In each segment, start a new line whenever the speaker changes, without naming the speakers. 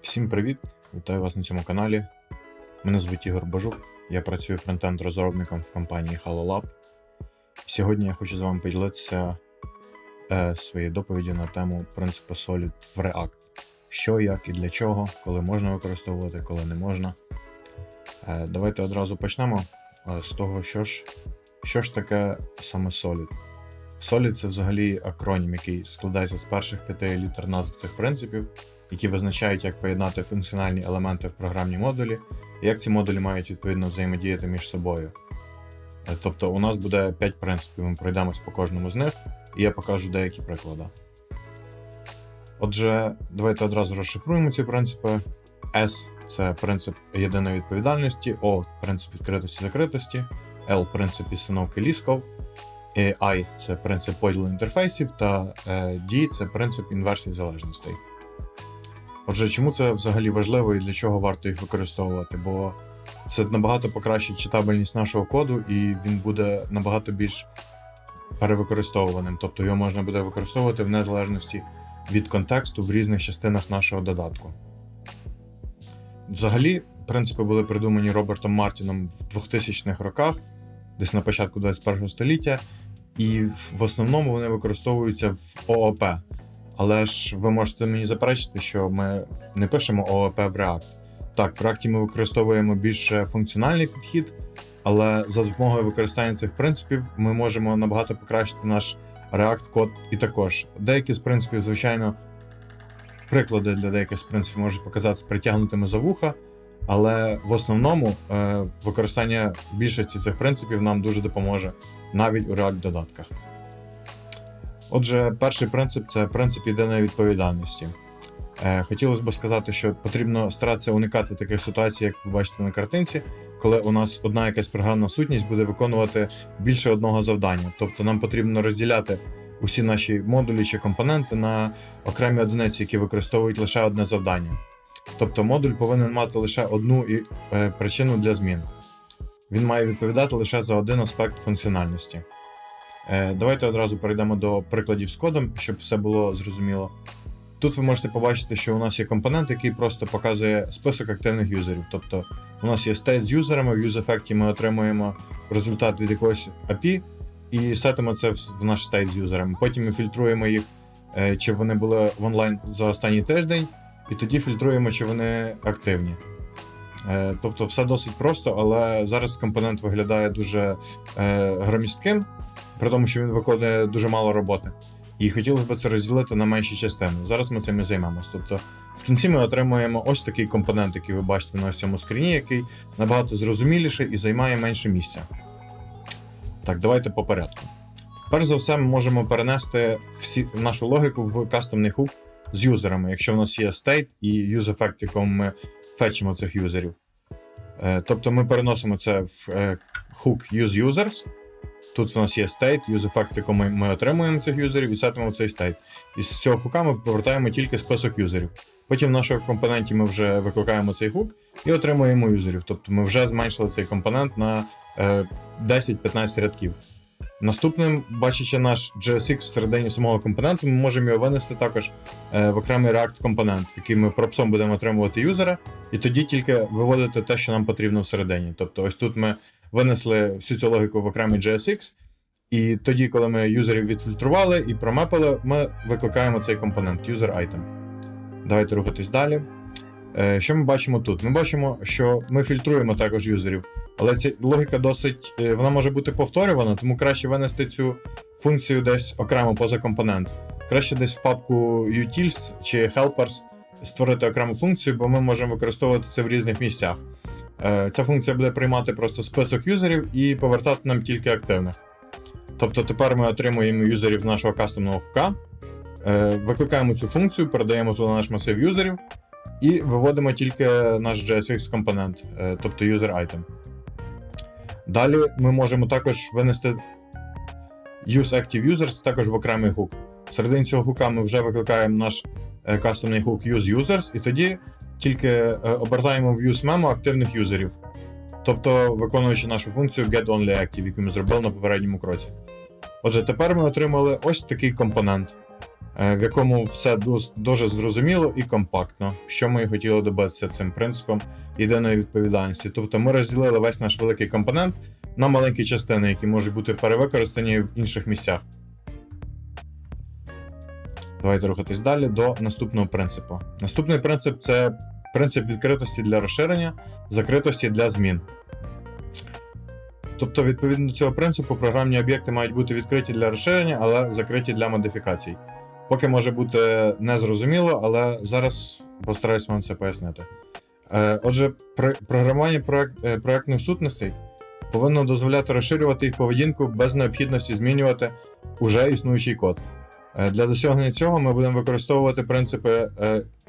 Всім привіт! Вітаю вас на цьому каналі. Мене звуть Ігор Бажук, я працюю фронтенд розробником в компанії HaloLab. Сьогодні я хочу з вами поділитися е, своєю доповіддю на тему принципу Solid в React. Що, як і для чого, коли можна використовувати, коли не можна. Е, давайте одразу почнемо е, з того, що ж, що ж таке саме Solid. Solid це взагалі акронім, який складається з перших п'яти літер назв цих принципів які визначають, як поєднати функціональні елементи в програмній модулі, і як ці модулі мають відповідно взаємодіяти між собою. Е, Тобто у нас буде 5 принципів, ми пройдемось по кожному з них, і я покажу деякі приклади. Отже, давайте одразу розшифруємо ці принципи. S це принцип єдиної відповідальності, O принцип відкритості закритості, L принцип підстановки лісков, і I це принцип поділу інтерфейсів, та е, D це принцип інверсії залежностей. Отже, чому це взагалі важливо і для чого варто їх використовувати? Бо це набагато покращить читабельність нашого коду, і він буде набагато більш перевикористовуваним. Тобто його можна буде використовувати в незалежності від контексту в різних частинах нашого додатку. Взагалі, принципи були придумані Робертом Мартіном в 2000-х роках, десь на початку 21 століття, і в основному вони використовуються в ООП. Але ж ви можете мені заперечити, що ми не пишемо ООП в React. Так, в React ми використовуємо більше функціональний підхід, але за допомогою використання цих принципів ми можемо набагато покращити наш React код і також. Деякі з принципів, звичайно, приклади для деяких з принципів можуть показатися притягнутими за вуха, але в основному е, використання більшості цих принципів нам дуже допоможе навіть у React додатках. Отже, перший принцип це принцип єдиної відповідальності. Е, Хотілося б сказати, що потрібно старатися уникати таких ситуацій, як ви бачите на картинці, коли у нас одна якась програмна сутність буде виконувати більше одного завдання. Тобто нам потрібно розділяти усі наші модулі чи компоненти на окремі одиниці, які використовують лише одне завдання. Тобто модуль повинен мати лише одну і, е, причину для змін. Він має відповідати лише за один аспект функціональності. Е, Давайте одразу перейдемо до прикладів з кодом, щоб все було зрозуміло. Тут ви можете побачити, що у нас є компонент, який просто показує список активних юзерів. Тобто у нас є стейт з юзерами, в юз-ефекті ми отримуємо результат від якогось API і сетимо це в наш стейт з юзерами. Потім ми фільтруємо їх, е, чи вони були в онлайн за останній тиждень, і тоді фільтруємо, чи вони активні. Е, Тобто все досить просто, але зараз компонент виглядає дуже е, громістким, при тому, що він виконує дуже мало роботи. І хотілося б це розділити на менші частини. Зараз ми цим і займемось. Тобто, в кінці ми отримуємо ось такий компонент, який ви бачите на ось цьому скріні, який набагато зрозуміліший і займає менше місця. Так, давайте по порядку. Перш за все, ми можемо перенести всі, нашу логіку в кастомний хук з юзерами, якщо в нас є state і в якому ми фетчимо цих юзерів. Е, Тобто ми переносимо це в е, хук use users. Тут у нас є state, use-effect, в якому ми, ми отримуємо цих юзерів і сетимо цей state. І з цього хука ми повертаємо тільки список юзерів. Потім в нашому компоненті ми вже викликаємо цей хук і отримуємо юзерів. Тобто ми вже зменшили цей компонент на е, 10-15 рядків. Наступним, бачачи наш JSX всередині самого компоненту, ми можемо його винести також е, в окремий React компонент, в який ми пропсом будемо отримувати юзера, і тоді тільки виводити те, що нам потрібно всередині. Тобто, ось тут ми винесли всю цю логіку в окремий JSX, і тоді, коли ми юзерів відфільтрували і промепили, ми викликаємо цей компонент user item. Давайте рухатись далі. Е, Що ми бачимо тут? Ми бачимо, що ми фільтруємо також юзерів, але ця логіка досить е, вона може бути повторювана, тому краще винести цю функцію десь окремо поза компонент. Краще десь в папку utils чи helpers створити окрему функцію, бо ми можемо використовувати це в різних місцях. Е, Ця функція буде приймати просто список юзерів і повертати нам тільки активних. Тобто тепер ми отримуємо юзерів з нашого кастомного хука, е, викликаємо цю функцію, передаємо туди наш масив юзерів і виводимо тільки наш JSX компонент, е, тобто user item. Далі ми можемо також винести use active users також в окремий хук. Всередині цього хука ми вже викликаємо наш е, кастомний хук use users, і тоді тільки е, обертаємо в use memo активних юзерів. Тобто виконуючи нашу функцію get only active, яку ми зробили на попередньому кроці. Отже, тепер ми отримали ось такий компонент, в якому все дуже зрозуміло і компактно, що ми і хотіли добитися цим принципом єдиної відповідальності. Тобто ми розділили весь наш великий компонент на маленькі частини, які можуть бути перевикористані в інших місцях. Давайте рухатись далі до наступного принципу. Наступний принцип це принцип відкритості для розширення, закритості для змін. Тобто, відповідно до цього принципу, програмні об'єкти мають бути відкриті для розширення, але закриті для модифікацій. Поки може бути незрозуміло, але зараз постараюсь вам це пояснити. Е, Отже, про- програмування проект, е, сутностей повинно дозволяти розширювати їх поведінку без необхідності змінювати уже існуючий код. Е, Для досягнення цього ми будемо використовувати принципи,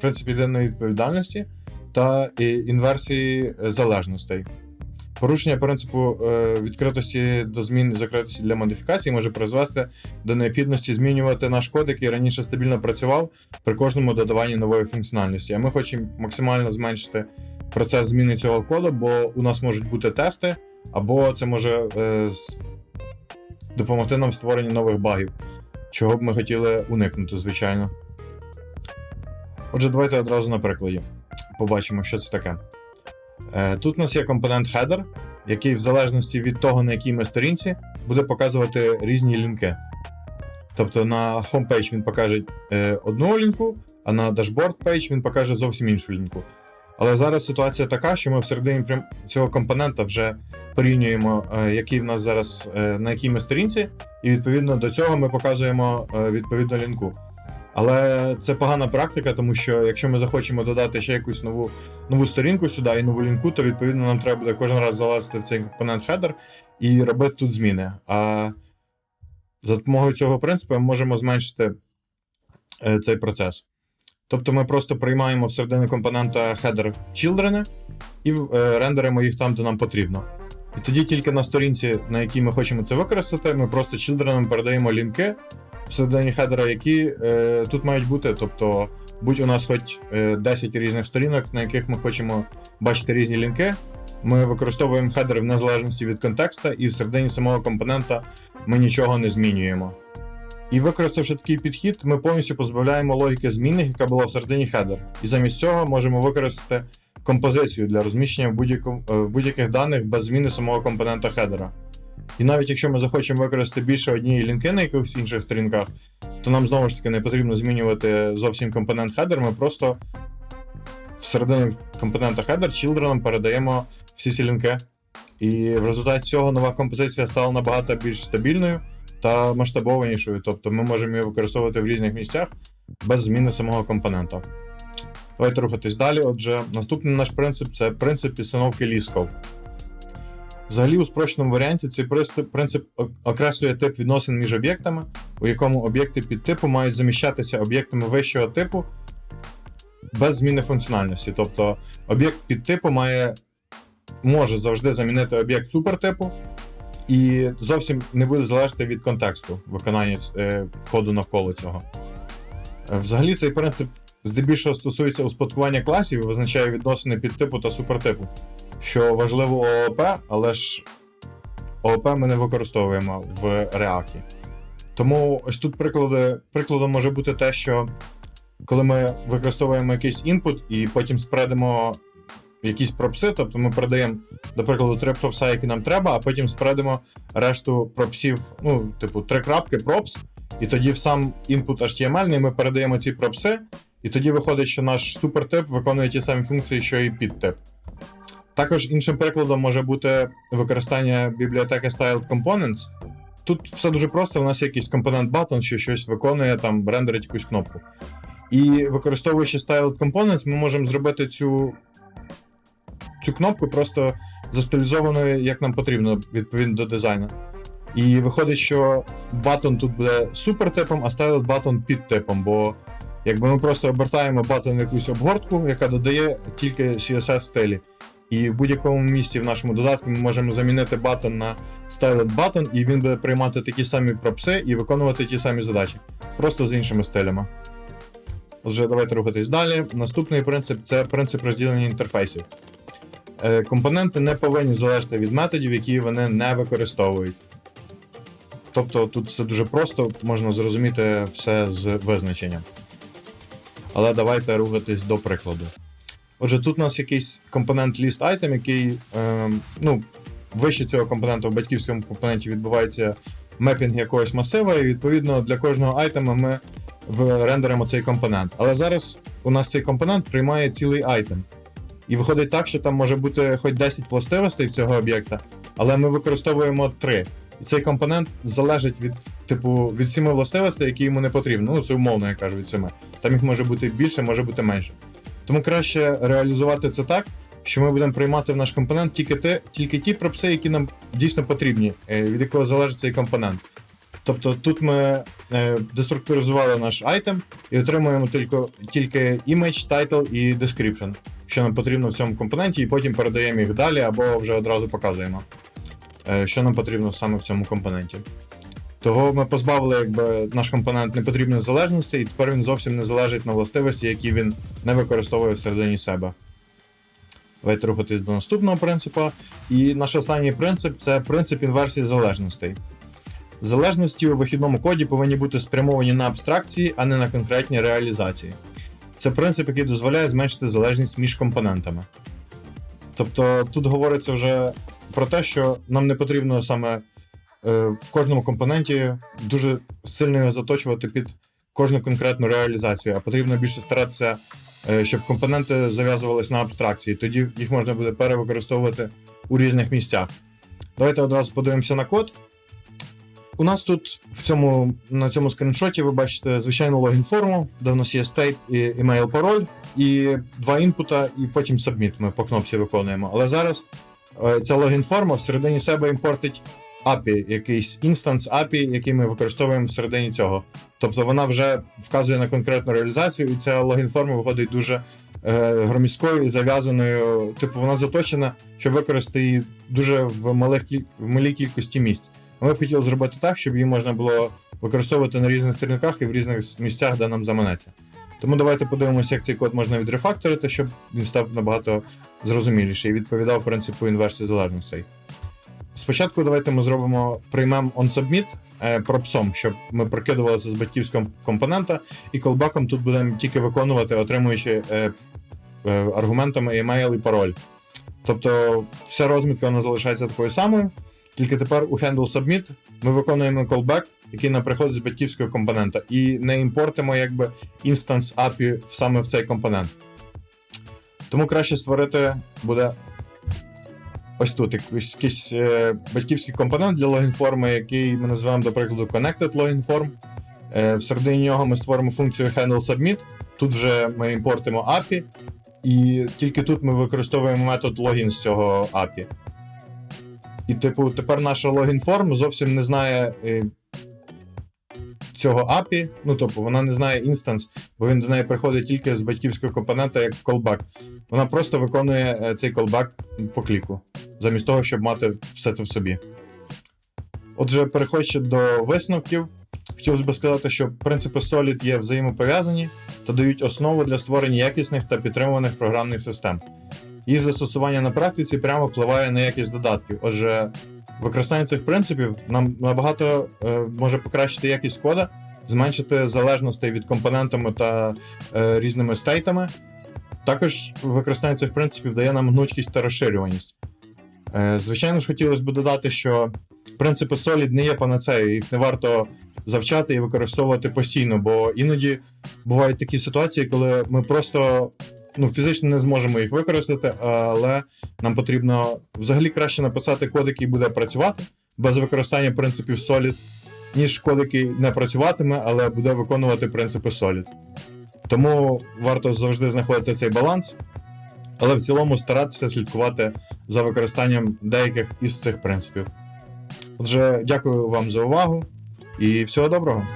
принцип єдиної відповідальності та інверсії залежностей. Порушення принципу е, відкритості до змін і закритості для модифікацій може призвести до необхідності змінювати наш код, який раніше стабільно працював при кожному додаванні нової функціональності. А ми хочемо максимально зменшити процес зміни цього коду, бо у нас можуть бути тести, або це може е, допомогти нам в створенні нових багів, чого б ми хотіли уникнути, звичайно. Отже, давайте одразу на прикладі побачимо, що це таке. Е, Тут у нас є компонент header, який в залежності від того, на якій ми сторінці, буде показувати різні лінки. Тобто на homepage він покаже е, одну лінку, а на dashboard page він покаже зовсім іншу лінку. Але зараз ситуація така, що ми всередині цього компонента вже порівнюємо, е, який в нас зараз на якій ми сторінці, і відповідно до цього ми показуємо відповідну лінку. Але це погана практика, тому що якщо ми захочемо додати ще якусь нову нову сторінку сюди і нову лінку, то відповідно нам треба буде кожен раз залазити в цей компонент header і робити тут зміни. А за допомогою цього принципу ми можемо зменшити е, цей процес. Тобто ми просто приймаємо всередину компонента header children і е, рендеримо їх там, де нам потрібно. І тоді тільки на сторінці, на якій ми хочемо це використати, ми просто children передаємо лінки всередині хедера, які е, тут мають бути. Тобто, будь у нас хоч е, 10 різних сторінок, на яких ми хочемо бачити різні лінки. Ми використовуємо хедер в незалежності від контекста, і всередині самого компонента ми нічого не змінюємо. І використавши такий підхід, ми повністю позбавляємо логіки змінних, яка була всередині хедер. І замість цього можемо використати композицію для розміщення в, е, будь-яких даних без зміни самого компонента хедера. І навіть якщо ми захочемо використати більше однієї лінки на якихось інших сторінках, то нам знову ж таки не потрібно змінювати зовсім компонент header, ми просто всередину компонента header children передаємо всі ці лінки. І в результаті цього нова композиція стала набагато більш стабільною та масштабованішою, тобто ми можемо її використовувати в різних місцях без зміни самого компонента. Давайте рухатись далі. Отже, наступний наш принцип це принцип підстановки лісков. Взагалі, у спрощеному варіанті цей принцип, окреслює тип відносин між об'єктами, у якому об'єкти підтипу мають заміщатися об'єктами вищого типу без зміни функціональності. Тобто об'єкт підтипу має може завжди замінити об'єкт супертипу, і зовсім не буде залежати від контексту виконання е, коду навколо цього. Е, Взагалі, цей принцип здебільшого стосується успадкування класів і визначає відносини підтипу та супертипу, що важливо ООП, але ж ООП ми не використовуємо в React. Тому ось тут приклади, прикладом може бути те, що коли ми використовуємо якийсь інпут і потім спредимо якісь пропси, тобто ми передаємо, до прикладу, три пропса, які нам треба, а потім спредимо решту пропсів, ну, типу, три крапки пропс, і тоді в сам інпут HTML ми передаємо ці пропси, і тоді виходить, що наш супертип виконує ті самі функції, що і підтип. Також іншим прикладом може бути використання бібліотеки Styled Components. Тут все дуже просто, у нас є якийсь компонент button, що щось виконує, там рендерить якусь кнопку. І використовуючи Styled Components, ми можемо зробити цю, цю кнопку просто застилізованою, як нам потрібно, відповідно до дизайну. І виходить, що button тут буде супертипом, а Styled button під типом, бо якби ми просто обертаємо button в якусь обгортку, яка додає тільки CSS стилі. І в будь-якому місці в нашому додатку ми можемо замінити button на styled button, і він буде приймати такі самі пропси і виконувати ті самі задачі, просто з іншими стилями. Отже, давайте рухатись далі. Наступний принцип це принцип розділення інтерфейсів. Е, Компоненти не повинні залежати від методів, які вони не використовують. Тобто тут все дуже просто, можна зрозуміти все з визначенням. Але давайте рухатись до прикладу. Отже, тут у нас якийсь компонент list item, який е, ну, вище цього компонента в батьківському компоненті відбувається мепінг якогось масива, і відповідно для кожного айтема ми рендеримо цей компонент. Але зараз у нас цей компонент приймає цілий айтем. І виходить так, що там може бути хоч 10 властивостей цього об'єкта, але ми використовуємо 3. І цей компонент залежить від, типу, від 7 властивостей, які йому не потрібні. Ну, це умовно, я кажу, від 7. Там їх може бути більше, може бути менше. Тому краще реалізувати це так, що ми будемо приймати в наш компонент тільки, те, тільки ті пропси, які нам дійсно потрібні, е, від якого залежить цей компонент. Тобто тут ми е, деструктуризували наш айтем і отримуємо тільки, тільки image, title і description, що нам потрібно в цьому компоненті, і потім передаємо їх далі або вже одразу показуємо, що нам потрібно саме в цьому компоненті. Того ми позбавили якби, наш компонент непотрібних залежностей, і тепер він зовсім не залежить на властивості, які він не використовує всередині себе. Давайте рухатись до наступного принципу. І наш останній принцип це принцип інверсії залежностей. Залежності у вихідному коді повинні бути спрямовані на абстракції, а не на конкретні реалізації. Це принцип, який дозволяє зменшити залежність між компонентами. Тобто тут говориться вже про те, що нам не потрібно саме е, в кожному компоненті дуже сильно його заточувати під кожну конкретну реалізацію, а потрібно більше старатися, е, щоб компоненти зав'язувалися на абстракції. Тоді їх можна буде перевикористовувати у різних місцях. Давайте одразу подивимося на код. У нас тут в цьому, на цьому скріншоті ви бачите звичайну логін форму, де в нас є state і email пароль, і два інпута, і потім submit ми по кнопці виконуємо. Але зараз ця логін форма всередині себе імпортить API, якийсь інстанс API, який ми використовуємо всередині цього. Тобто вона вже вказує на конкретну реалізацію, і ця логін форма виходить дуже е, громісткою і зав'язаною. Типу, вона заточена, щоб використати її дуже в, малих, в малій кількості місць. Ми б хотіли зробити так, щоб її можна було використовувати на різних сторінках і в різних місцях, де нам заманеться. Тому давайте подивимося, як цей код можна відрефакторити, щоб він став набагато зрозуміліший і відповідав принципу інверсії залежностей. Спочатку давайте ми зробимо приймемо onSubmit е, пропсом, щоб ми прокидували це з батьківського компонента, і колбаком тут будемо тільки виконувати, отримуючи е, е, аргументами email і пароль. Тобто вся розмітка вона залишається такою самою, тільки тепер у handle submit ми виконуємо callback, який нам приходить з батьківського компонента, і не імпортимо якби інстанс API саме в цей компонент. Тому краще створити буде ось тут якийсь, якийсь е, батьківський компонент для логінформи, який ми називаємо, до прикладу, Connected Login Form. Е, всередині нього ми створимо функцію handle submit. Тут вже ми імпортимо API, і тільки тут ми використовуємо метод login з цього API. І, типу, тепер наша логін форм зовсім не знає е, цього API. Ну, тобто, вона не знає інстанс, бо він до неї приходить тільки з батьківського компонента як callback. Вона просто виконує е, цей callback по кліку, замість того, щоб мати все це в собі. Отже, переходячи до висновків, хотілося б сказати, що принципи Solid є взаємопов'язані та дають основу для створення якісних та підтримуваних програмних систем. Їх застосування на практиці прямо впливає на якість додатків. Отже, використання цих принципів нам набагато е, може покращити якість кода, зменшити залежностей від компонентами та е, різними стейтами. Також використання цих принципів дає нам гнучкість та розширюваність. Е, звичайно ж, хотілося б додати, що принципи Solid не є панацеєю, їх не варто завчати і використовувати постійно, бо іноді бувають такі ситуації, коли ми просто ну, фізично не зможемо їх використати, але нам потрібно взагалі краще написати код, який буде працювати без використання принципів Solid, ніж код, який не працюватиме, але буде виконувати принципи Solid. Тому варто завжди знаходити цей баланс, але в цілому старатися слідкувати за використанням деяких із цих принципів. Отже, дякую вам за увагу і всього доброго!